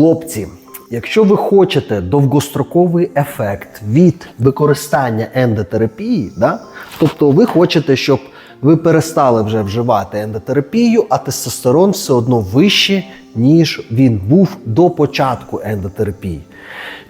Хлопці, якщо ви хочете довгостроковий ефект від використання ендотерапії, да? тобто ви хочете, щоб ви перестали вже вживати ендотерапію, а тестостерон все одно вище, ніж він був до початку ендотерапії.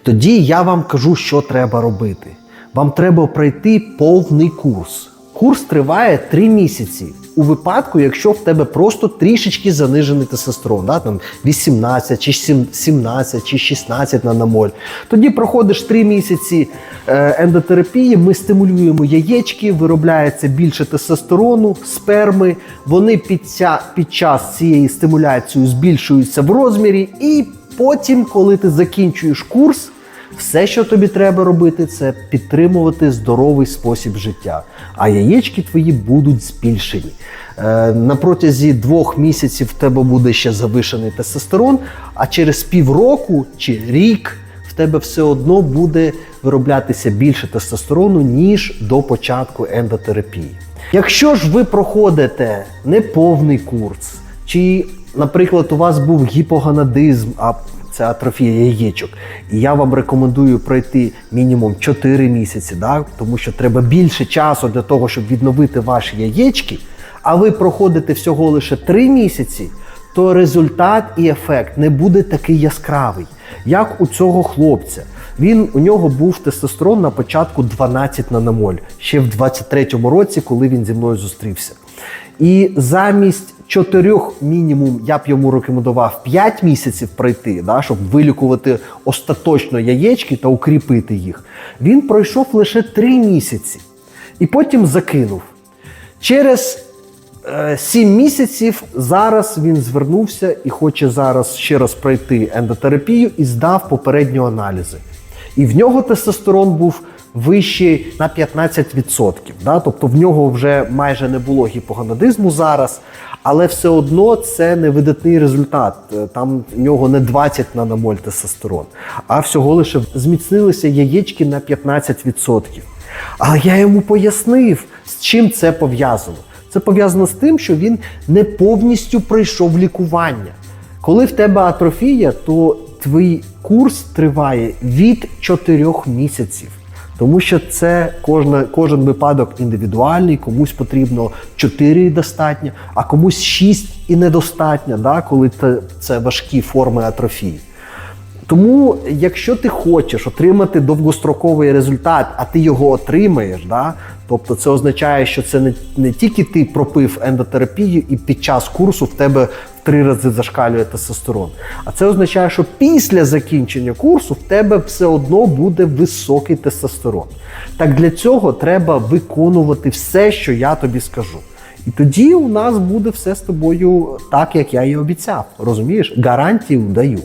Тоді я вам кажу, що треба робити. Вам треба пройти повний курс. Курс триває 3 місяці. У випадку, якщо в тебе просто трішечки занижений тестостерон, да, там 18 чи 17 чи 16 наномоль. Тоді проходиш 3 місяці е, ендотерапії, ми стимулюємо яєчки, виробляється більше тестостерону, сперми. Вони під, ця, під час цієї стимуляції збільшуються в розмірі, і потім, коли ти закінчуєш курс, все, що тобі треба робити, це підтримувати здоровий спосіб життя. А яєчки твої будуть збільшені. Е, на протязі двох місяців в тебе буде ще завишений тестостерон, а через півроку чи рік в тебе все одно буде вироблятися більше тестостерону, ніж до початку ендотерапії. Якщо ж ви проходите неповний курс, чи, наприклад, у вас був гіпоганадизм, а це атрофія яєчок. І я вам рекомендую пройти мінімум 4 місяці, да? тому що треба більше часу для того, щоб відновити ваші яєчки, а ви проходите всього лише 3 місяці, то результат і ефект не буде такий яскравий, як у цього хлопця. Він у нього був тестостерон на початку 12 наномоль, ще в 23-му році, коли він зі мною зустрівся. І замість чотирьох мінімум я б йому рекомендував 5 місяців пройти, да, щоб вилікувати остаточно яєчки та укріпити їх. Він пройшов лише 3 місяці і потім закинув. Через е, 7 місяців зараз він звернувся і хоче зараз ще раз пройти ендотерапію і здав попередні аналізи. І в нього тестостерон був вищий на 15%. Да? Тобто в нього вже майже не було гіпоганадизму зараз, але все одно це не видатний результат. Там в нього не 20 наномоль тестостерон, а всього лише зміцнилися яєчки на 15%. Але я йому пояснив, з чим це пов'язано. Це пов'язано з тим, що він не повністю пройшов лікування. Коли в тебе атрофія, то твій курс триває від 4 місяців. Тому що це кожна, кожен випадок індивідуальний, комусь потрібно 4 достатньо, а комусь 6 і недостатньо, да, коли це, важкі форми атрофії. Тому, якщо ти хочеш отримати довгостроковий результат, а ти його отримаєш, да, тобто це означає, що це не, не тільки ти пропив ендотерапію і під час курсу в тебе в три рази зашкалює тестостерон. А це означає, що після закінчення курсу в тебе все одно буде високий тестостерон. Так для цього треба виконувати все, що я тобі скажу. І тоді у нас буде все з тобою так, як я і обіцяв. Розумієш? Гарантію даю.